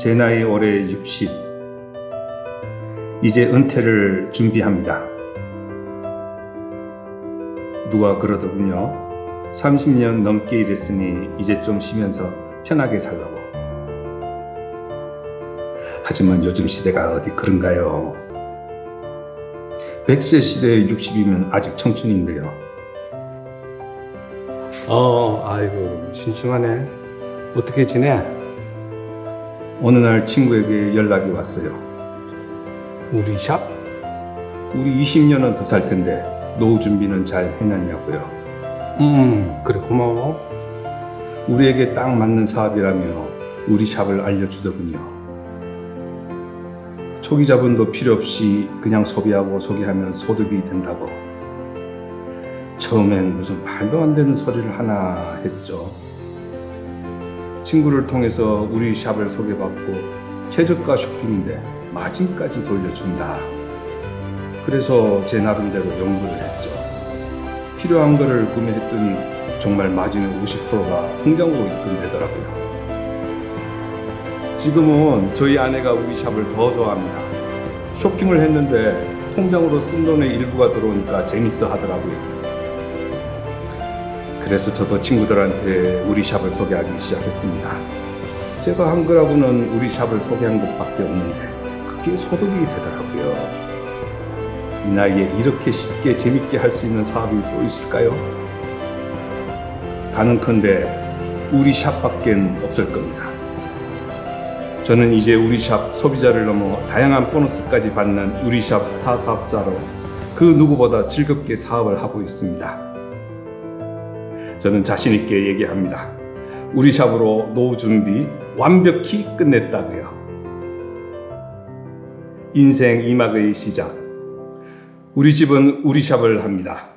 제 나이 올해 60. 이제 은퇴를 준비합니다. 누가 그러더군요. 30년 넘게 일했으니 이제 좀 쉬면서 편하게 살라고. 하지만 요즘 시대가 어디 그런가요? 100세 시대에 60이면 아직 청춘인데요. 어, 아이고, 심심하네. 어떻게 지내? 어느 날 친구에게 연락이 왔어요. 우리 샵? 우리 20년은 더 살 텐데 노후 준비는 잘 해놨냐고요. 음, 그래, 고마워. 우리에게 딱 맞는 사업이라며 우리 샵을 알려주더군요. 초기 자본도 필요 없이 그냥 소비하고 소개하면 소득이 된다고. 처음엔 무슨 말도 안 되는 소리를 하나 했죠. 친구를 통해서 우리 샵을 소개받고 최저가 쇼핑인데 마진까지 돌려준다. 그래서 제 나름대로 연구를 했죠. 필요한 거를 구매했더니 정말 마진의 50%가 통장으로 입금되더라고요. 지금은 저희 아내가 우리 샵을 더 좋아합니다. 쇼핑을 했는데 통장으로 쓴 돈의 일부가 들어오니까 재밌어 하더라고요. 그래서 저도 친구들한테 우리 샵을 소개하기 시작했습니다. 제가 한 거라고는 우리 샵을 소개한 것밖에 없는데 그게 소득이 되더라고요. 이 나이에 이렇게 쉽게 재밌게 할 수 있는 사업이 또 있을까요? 가능컨대 우리 샵밖엔 없을 겁니다. 저는 이제 우리 샵 소비자를 넘어 다양한 보너스까지 받는 우리 샵 스타 사업자로 그 누구보다 즐겁게 사업을 하고 있습니다. 저는 자신 있게 얘기합니다. 우리 샵으로 노후 준비 완벽히 끝냈다고요. 인생 이막의 시작. 우리 집은 우리 샵을 합니다.